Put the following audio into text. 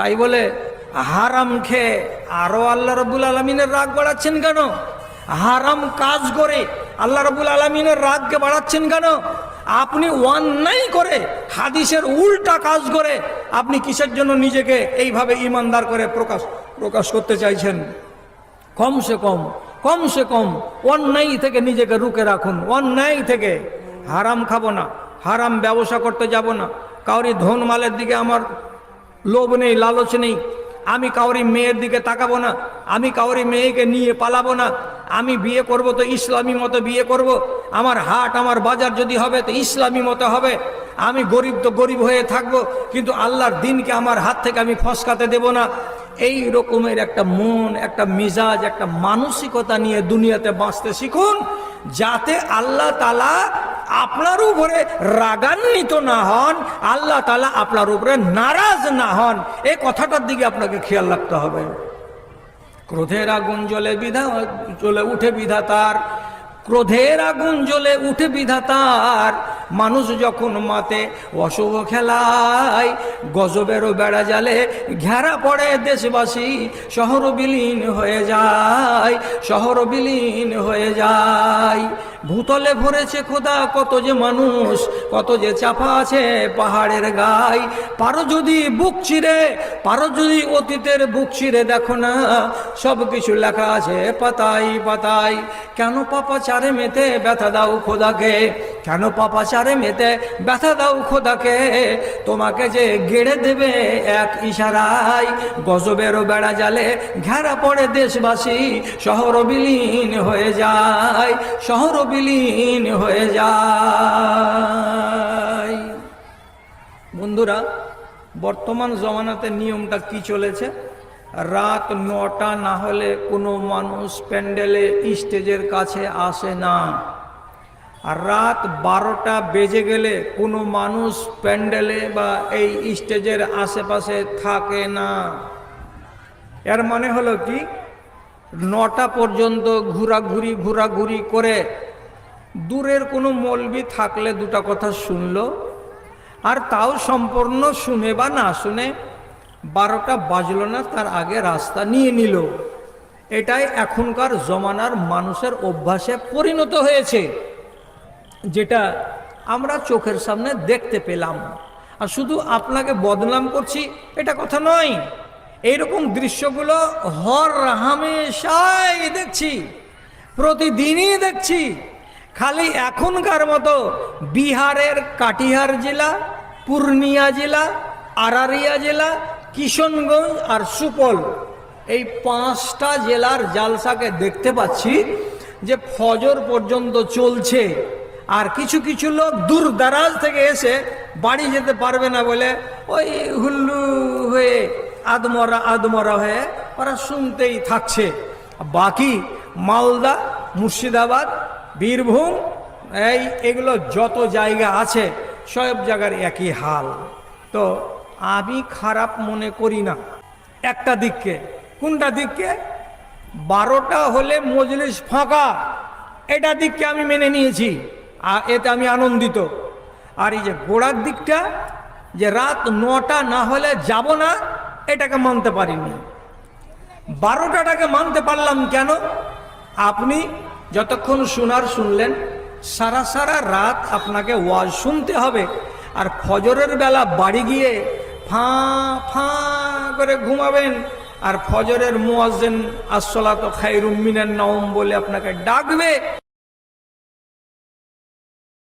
তাই বলে, হারাম খেয়ে আরও আল্লাহ রবুল আলমিনের রাগ বাড়াচ্ছেন কেন? হারাম কাজ করে আল্লাহ রবুল আলমিনের রাগকে বাড়াচ্ছেন কেন? আপনি অন্যায় করে হাদিসের উল্টা কাজ করে আপনি কিসের জন্য নিজেকে এইভাবে ইমানদার করে প্রকাশ প্রকাশ করতে চাইছেন? কমসে কম কমসে কম অন্যায় থেকে নিজেকে রুকে রাখুন। অন্যায় থেকে হারাম খাব না, হারাম ব্যবসা করতে যাব না। কাউরি ধন মালের দিকে আমার লোভ নেই, লালচ নেই। আমি কাউরি মেয়ের দিকে তাকাবো না, আমি কাউরি মেয়েকে নিয়ে পালাবো না। আমি বিয়ে করব তো ইসলামী মতো বিয়ে করব। আমার হাট, আমার বাজার যদি হবে তো ইসলামী মতো হবে। আমি গরিব তো গরিব হয়ে থাকব, কিন্তু আল্লাহর দিনকে আমার হাত থেকে আমি ফসকাতে দেব না। এই রকমের একটা মন, একটা মিজাজ, একটা মানসিকতা নিয়ে দুনিয়াতে বাঁচতে শিখুন, যাতে আল্লাহ তালা আপনার উপরে রাগান্বিত না হন, আল্লাহ তালা আপনার উপরে নারাজ না হন এই কথাটার দিকে আপনাকে খেয়াল রাখতে হবে। ক্রোধের আগুন জলে বিধা, জ্বলে উঠে বিধাতার, ক্রোধের আগুন জ্বলে উঠে বিধাতার মানুষ যখন মাতে, অশুভ খেলায়, গজবেরও বেড়া জালে, ঘেরা পড়ে দেশবাসী, শহর বিলীন হয়ে যায়, শহর বিলীন হয়ে যায়। ভূতলে ভরেছে খোদা, কত যে মানুষ, কত যে চাপা আছে পাহাড়ের গায়ে। পারো যদি বুক চিরে পারো যদি অতীতের বুক চিরে দেখো না, সব কিছু লেখা আছে, পাতাই পাতাই। কেন পাপা চারে মেতে ব্যথা দাও খোদাকে? কেন পাপা চারে মেতে ব্যথা দাও খোদাকে? তোমাকে যে গেড়ে দেবে এক ইশারায়, গজবেরও বেড়া জালে ঘেরা পড়ে দেশবাসী, শহর বিলীন হয়ে যায়, শহর বিলীন হয়ে যায়। বন্ধুরা বর্তমান জমানাতে নিয়মটা কি চলেছে? রাত নটা না হলে কোনো মানুষ প্যান্ডেলে স্টেজের কাছে আসে না। আর রাত বারোটা বেজে গেলে কোনো মানুষ প্যান্ডেলে বা এই স্টেজের আশেপাশে থাকে না। এর মানে হলো কি? নটা পর্যন্ত ঘোরাঘুরি ঘোরাঘুরি করে দূরের কোনো মলবি থাকলে দুটা কথা শুনলো। আর তাও সম্পূর্ণ শুনে বা না শুনে বারোটা বাজলো না, তার আগে রাস্তা নিয়ে নিল। এটাই এখনকার জমানার মানুষের অভ্যাসে পরিণত হয়েছে, যেটা আমরা চোখের সামনে দেখতে পেলাম। আর শুধু আপনাকে বদনাম করছি, এটা কথা নয়। এইরকম দৃশ্যগুলো হর হামেশাই দেখছি, প্রতিদিনই দেখছি। খালি এখনকার মতো বিহারের কাটিহার জেলা, পূর্ণিয়া জেলা, আরারিয়া জেলা, কিশনগঞ্জ আর সুপল। এই পাঁচটা জেলার জালসাকে দেখতে পাচ্ছি যে ফজর পর্যন্ত চলছে। আর কিছু কিছু লোক দূর দারাজ থেকে এসে বাড়ি যেতে পারবে না বলে ওই হুল্লু হয়ে আদমরা আদমরা হয়ে ওরা শুনতেই থাকছে। বাকি মালদা, মুর্শিদাবাদ বীরভূম, এই এগুলো যত জায়গা আছে, সব জায়গার একই হাল। তো আমি খারাপ মনে করি না। একটা দিককে, কোনটা দিককে? বারোটা হলে মজলিস ফাঁকা। এটা দিককে আমি মেনে নিয়েছি, আর এতে আমি আনন্দিত। আর এই যে গোড়ার দিকটা, যে রাত নটা না হলে যাব না, এটাকে মানতে পারিনি। বারোটাটাকে মানতে পারলাম কেন? আপনি যতক্ষণ শোনার শুনলেন, সারা সারা রাত আপনাকে ওয়াজ শুনতে হবে। আর ফজরের বেলা বাড়ি গিয়ে ফাঁ ফাঁ করে ঘুমাবেন। আর ফজরের মুয়াজ্জেন আসলাত খাই মিনান নওম বলে আপনাকে ডাকবে।